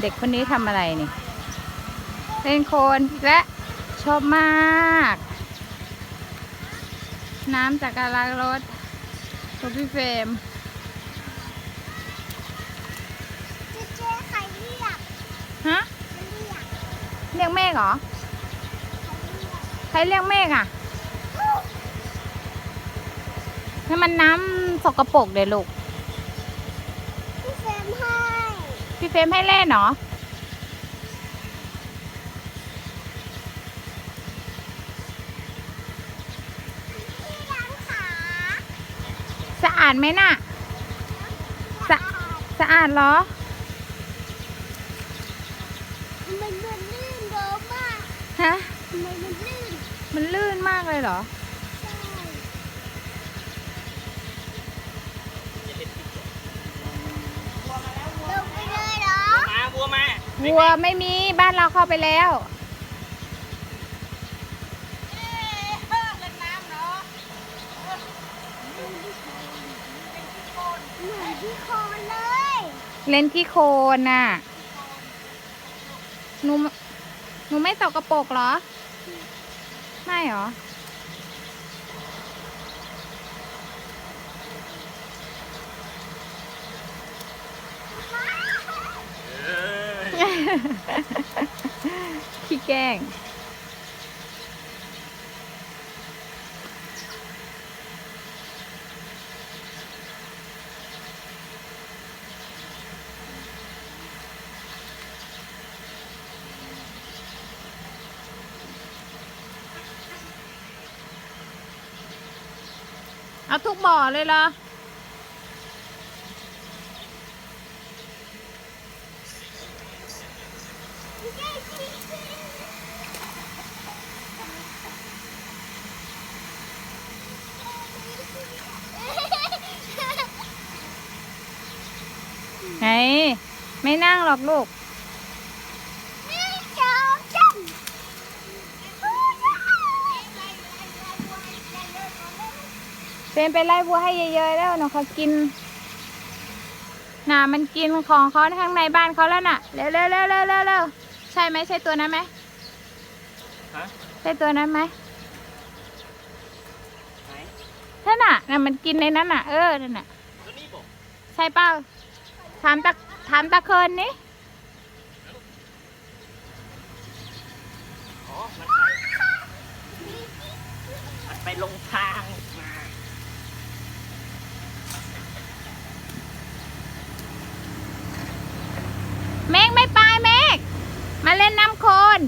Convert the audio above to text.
เด็กคนนี้ทำอะไรนี่ เล่นโคลนอีกและชอบมาก น้ำจากการล้างรถของพี่เฟรมเจ๊เจ๊ใครเรียกฮะมันเรียกเรียกเมฆเหรอ ใครเรียกเมฆอะ ให้มันน้ำสกปรกเดี๋ยวลูก พี่เฟรมให้ พี่ เฟรมให้เล่นเหรอพี่ล้างขาสะอาดไหมน่ะ สะสะอาดเหรอ มันมันลื่นเยอะมากฮะทำไมมันลื่น มันลื่นมากเลยเหรอ ใช่ลงไปเลยเหรอ มาบั วมาวัวไม่มีบ้านเราเข้าไปแล้วเหมือนที่โคนเลยเล่นที่โคลนน่ะหนูหนูไม่สกปรกเหรอ ไม่เหรอ เอ้ย ขี้แกล้ง เอาทุกบ่อเลยเหรอ ไงไม่นั่งหรอกลูกเป็นไปไล่วัวให้เยอะๆแล้วน้องเขากินน่ะมันกินของเขาข้างในบ้านเขาแล้วน่ะ เร็วเร็วเร็วเร็วเร็วเร็วใช่ไหมใช่ตัวนั้นไหมฮะใช่ตัวนั้นไหมไหนนั่นน่ะน่ะมันกินในนั้นน่ะ เออนั่นน่ะ ตัวนี้บอกใช่เปล่าถามตะถามตะเคินนี่อ๋อมันไปมันไปลงทางมาเมฆไม่ไปเมฆมาเล่นน้ำโคลน